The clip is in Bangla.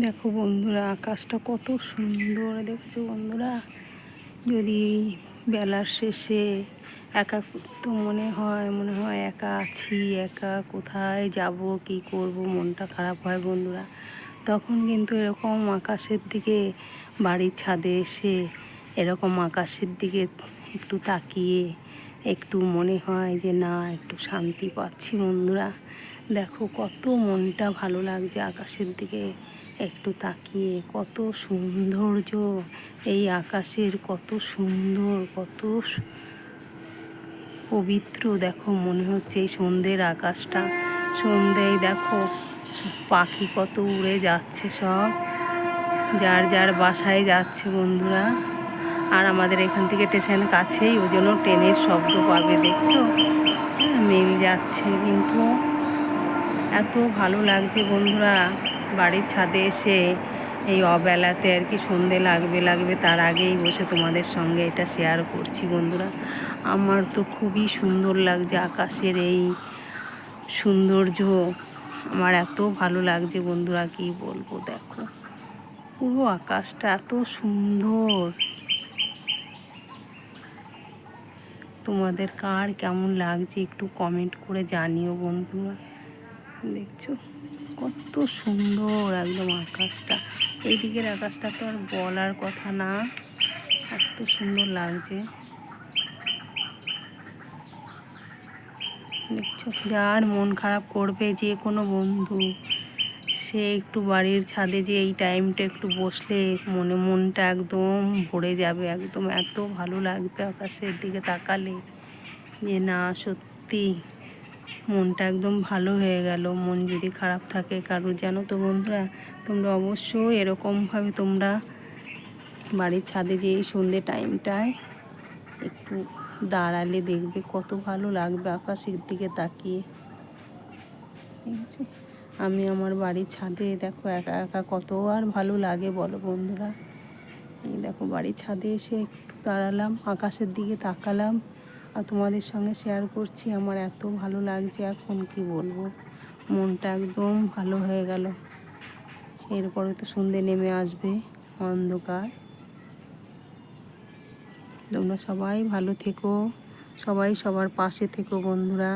দেখো বন্ধুরা, আকাশটা কত সুন্দর। দেখছ বন্ধুরা? যদি বেলার শেষে একা তো মনে হয় মনে হয় একা আছি, একা কোথায় যাব, কি করব, মনটা খারাপ হয় বন্ধুরা। তখন কিন্তু এরকম আকাশের দিকে, বাড়ির ছাদে এসে এরকম আকাশের দিকে একটু তাকিয়ে, একটু মনে হয় যে না, একটু শান্তি পাচ্ছি বন্ধুরা। দেখো কত মনটা ভালো লাগছে আকাশের দিকে। একটু তাকিয়ে কত সৌন্দর্য এই আকাশের কত সুন্দর কত পবিত্র দেখো মনে হচ্ছে এই সন্ধ্যের আকাশটা। সন্ধ্যেয় দেখো পাখি কত উড়ে যাচ্ছে সব। যার যার বাসায় যাচ্ছে বন্ধুরা। আর আমাদের এখান থেকে স্টেশন কাছেই ওই জন্য ট্রেনের শব্দ পাবে দেখছ? হ্যাঁ, মেল যাচ্ছে কিন্তু এত ভালো লাগছে বন্ধুরা। বাড়ির ছাদে এসে এই অবেলাতে আর কি সন্ধে লাগবে লাগবে তার আগেই বসে তোমাদের সঙ্গে এটা শেয়ার করছি বন্ধুরা। আমার তো খুবই সুন্দর লাগছে আকাশের এই সৌন্দর্য। আমার এত ভালো লাগছে বন্ধুরা, কি বলব দেখো। পুরো আকাশটা এত সুন্দর। তোমাদের কার কেমন লাগছে একটু কমেন্ট করে জানিও বন্ধুরা। দেখছ? কত সুন্দর একদম আকাশটা। এই দিকের আকাশটা তো আর বলার কথা না। এত সুন্দর লাগছে। যার মন খারাপ করবে যে কোনো বন্ধু। সে একটু বাড়ির ছাদে যে এই টাইমটা একটু বসলে মনে, মনটা একদম ভরে যাবে। একদম এত ভালো লাগবে আকাশের দিকে তাকালে। যে না, সত্যি। মনটা একদম ভালো হয়ে গেল, মন যদি খারাপ থাকে কারোর জানো তো বন্ধুরা? তোমরা অবশ্যই এরকমভাবে তোমরা বাড়ির ছাদে যে এই সন্ধ্যে টাইমটায় একটু দাঁড়ালে দেখবে কত ভালো লাগবে আকাশের দিকে তাকিয়ে। দেখছ? আমি আমার বাড়ির ছাদে, দেখো একা একা কত আর ভালো লাগে বলো বন্ধুরা। এই দেখো বাড়ির ছাদে এসে একটু দাঁড়ালাম, আকাশের দিকে তাকালাম। আর তোমাদের সঙ্গে শেয়ার করছি, আমার এত ভালো লাগছে, এখন কি বলব? মনটা একদম ভালো হয়ে গেল। এরপরে তো সন্ধে নেমে আসবে, অন্ধকার। তোমরা সবাই ভালো থেকো, সবাই সবার পাশে থেকো বন্ধুরা।